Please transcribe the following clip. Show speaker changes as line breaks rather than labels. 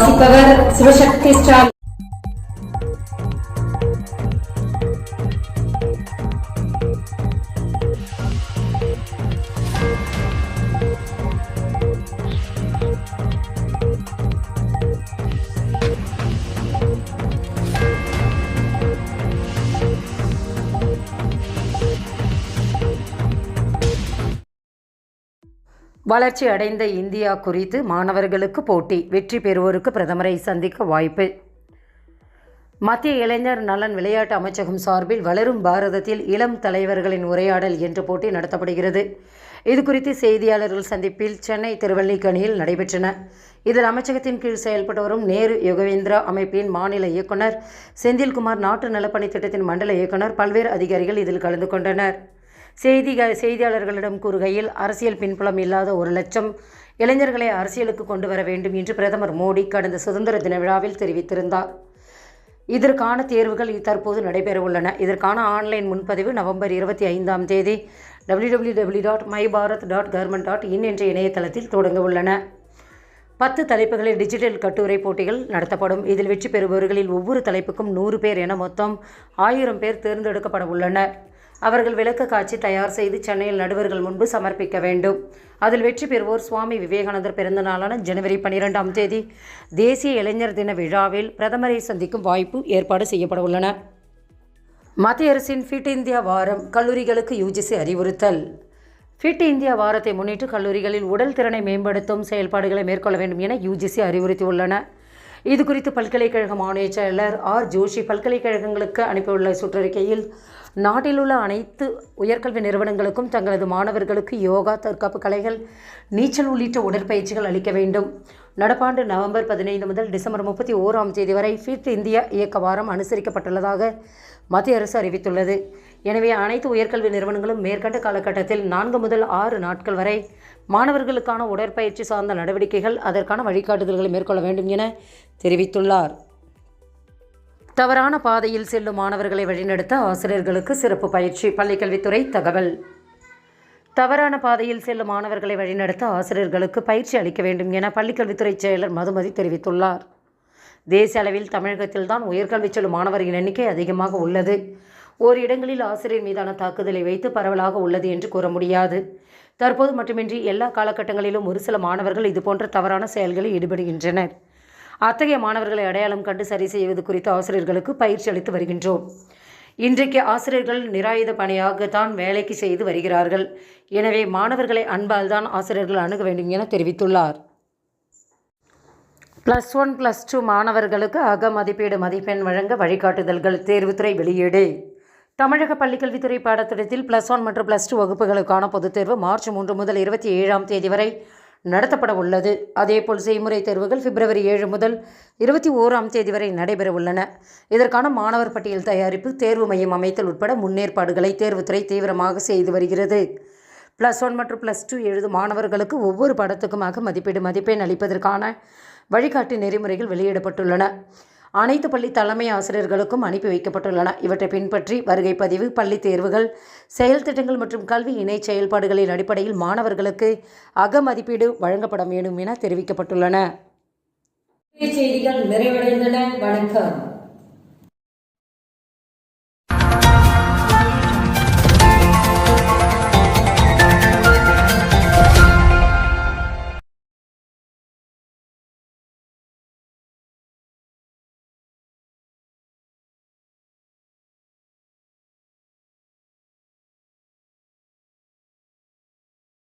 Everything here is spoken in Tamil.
கல்வி செய்திகள் செய்திகள் வாசிப்பவர் சிவசக்தி
வளர்ச்சி அடைந்த இந்தியா குறித்து மாணவர்களுக்கு போட்டி. வெற்றி பெறுவோருக்கு பிரதமரை சந்திக்க வாய்ப்பு. மத்திய இளைஞர் நலன் விளையாட்டு அமைச்சகம் சார்பில் வளரும் பாரதத்தில் இளம் தலைவர்களின் உரையாடல் என்ற போட்டி நடத்தப்படுகிறது. இது குறித்து செய்தியாளர்கள் சந்திப்பில் சென்னை திருவல்லிக்கணியில் நடைபெற்றன. இதில் அமைச்சகத்தின் கீழ் செயல்பட்டு வரும் நேரு யுகவேந்திரா அமைப்பின் மாநில இயக்குனர் செந்தில்குமார் நாட்டு நலப்பணி திட்டத்தின் மண்டல இயக்குனர் பல்வேறு அதிகாரிகள் இதில் கலந்து கொண்டனர். செய்திகள் செய்தியாளர்களிடம் கூறுகையில் அரசியல் பின்புலம் இல்லாத ஒரு லட்சம் இளைஞர்களை அரசியலுக்கு கொண்டு வர வேண்டும் என்று பிரதமர் மோடி கடந்த சுதந்திர தின விழாவில் தெரிவித்திருந்தார். இதற்கான தேர்வுகள் தற்போது நடைபெறவுள்ளன. இதற்கான ஆன்லைன் முன்பதிவு நவம்பர் இருபத்தி ஐந்தாம் தேதி www.myBharat.government.in dot my Bharat dot government dot in என்ற இணையதளத்தில் தொடங்க உள்ளன பத்து தலைப்புகளில் டிஜிட்டல் கட்டுரை போட்டிகள் நடத்தப்படும். இதில் வெற்றி பெறுபவர்களில் ஒவ்வொரு தலைப்புக்கும் நூறு பேர் என மொத்தம் ஆயிரம் பேர் தேர்ந்தெடுக்கப்பட உள்ளனர். அவர்கள் விளக்க காட்சி தயார் செய்து சென்னையில் நடுவர்கள் முன்பு சமர்ப்பிக்க வேண்டும். அதில் வெற்றி பெறுவோர் சுவாமி விவேகானந்தர் பிறந்த நாளான ஜனவரி பன்னிரெண்டாம் தேதி. தேசிய இளைஞர் தின விழாவில் பிரதமரை சந்திக்கும் வாய்ப்பு ஏற்பாடு செய்யப்பட உள்ளன. மத்திய அரசின் ஃபிட் இந்தியா வாரம் கல்லூரிகளுக்கு யூஜிசி அறிவுறுத்தல். ஃபிட் இந்தியா வாரத்தை முன்னிட்டு கல்லூரிகளில் உடல் திறனை மேம்படுத்தும் செயல்பாடுகளை மேற்கொள்ள வேண்டும் என யூஜிசி அறிவுறுத்தியுள்ளன. இது குறித்து பல்கலைக்கழக மாநில செயலர் ஆர். ஜோஷி பல்கலைக்கழகங்களுக்கு அனுப்பியுள்ள சுற்றறிக்கையில் நாட்டில் உள்ள அனைத்து உயர்கல்வி நிறுவனங்களுக்கும் தங்களது மாணவர்களுக்கு யோகா தற்காப்பு கலைகள் நீச்சல் உள்ளிட்ட உடற்பயிற்சிகள் அளிக்க வேண்டும். நடப்பாண்டு நவம்பர் பதினைந்து முதல் டிசம்பர் முப்பத்தி ஓராம் தேதி வரை ஃபிட் இந்தியா இயக்க வாரம் அனுசரிக்கப்பட்டுள்ளதாக மத்திய அரசு அறிவித்துள்ளது. எனவே அனைத்து உயர்கல்வி நிறுவனங்களும் மேற்கண்ட காலகட்டத்தில் நான்கு முதல் ஆறு நாட்கள் வரை மாணவர்களுக்கான உடற்பயிற்சி சார்ந்த நடவடிக்கைகள் அதற்கான வழிகாட்டுதல்களை மேற்கொள்ள வேண்டும் என தெரிவித்துள்ளார். தவறான பாதையில் செல்லும் மாணவர்களை வழிநடத்த ஆசிரியர்களுக்கு சிறப்பு பயிற்சி பள்ளிக்கல்வித்துறை தகவல். தவறான பாதையில் செல்லும் மாணவர்களை வழிநடத்த ஆசிரியர்களுக்கு பயிற்சி அளிக்க வேண்டும் என பள்ளிக்கல்வித்துறை செயலர் மதுமதி தெரிவித்துள்ளார். தேசிய அளவில் தமிழகத்தில்தான் உயர்கல்வி செல்லும் மாணவரின் எண்ணிக்கை அதிகமாக உள்ளது. ஓரிடங்களில் ஆசிரியர் மீதான தாக்குதலை வைத்து பரவலாக உள்ளது என்று கூற முடியாது. தற்போது மட்டுமின்றி எல்லா காலகட்டங்களிலும் ஒரு சில மாணவர்கள் இதுபோன்ற தவறான செயல்களில் ஈடுபடுகின்றனர். அத்தகைய மாணவர்களை அடையாளம் கண்டு சரி செய்வது குறித்து ஆசிரியர்களுக்கு பயிற்சி அளித்து வருகின்றோம். இன்றைக்கு ஆசிரியர்கள் நிராயுத பணியாகத்தான் வேலைக்கு செய்து வருகிறார்கள். எனவே மாணவர்களை அன்பால் தான் ஆசிரியர்கள் அணுக வேண்டும் என தெரிவித்துள்ளார். ப்ளஸ் ஒன் ப்ளஸ் டூ மாணவர்களுக்கு அக மதிப்பீடு மதிப்பெண் வழங்க வழிகாட்டுதல்கள் தேர்வுத்துறை வெளியீடு. தமிழக பள்ளிக்கல்வித்துறை பாடத்திட்டத்தில் ப்ளஸ் ஒன் மற்றும் ப்ளஸ் டூ வகுப்புகளுக்கான பொதுத் தேர்வு மார்ச் மூன்று முதல் இருபத்தி ஏழாம் தேதி வரை நடத்தப்பட உள்ளது. அதேபோல் செய்முறை தேர்வுகள் பிப்ரவரி ஏழு முதல் இருபத்தி ஓராம் தேதி வரை நடைபெற உள்ளன. இதற்கான மாணவர் பட்டியல் தயாரிப்பு தேர்வு மையம் அமைத்தல் உட்பட முன்னேற்பாடுகளை தேர்வுத்துறை தீவிரமாக செய்து வருகிறது. ப்ளஸ் ஒன் மற்றும் ப்ளஸ் டூ எழுதும் மாணவர்களுக்கு ஒவ்வொரு படத்துக்குமாக மதிப்பீடு மதிப்பெண் அளிப்பதற்கான வழிகாட்டு நெறிமுறைகள் வெளியிடப்பட்டுள்ளன. அனைத்து பள்ளி தலைமை ஆசிரியர்களுக்கும் அனுப்பி வைக்கப்பட்டுள்ளன. இவற்றை பின்பற்றி வருகை பதிவு பள்ளி தேர்வுகள் செயல் திட்டங்கள் மற்றும் கல்வி இணை செயல்பாடுகளின் அடிப்படையில் மாணவர்களுக்கு அக மதிப்பீடு வழங்கப்பட வேண்டும் என தெரிவிக்கப்பட்டுள்ளன.
செய்திகள் நிறைவடைந்தன. வணக்கம்.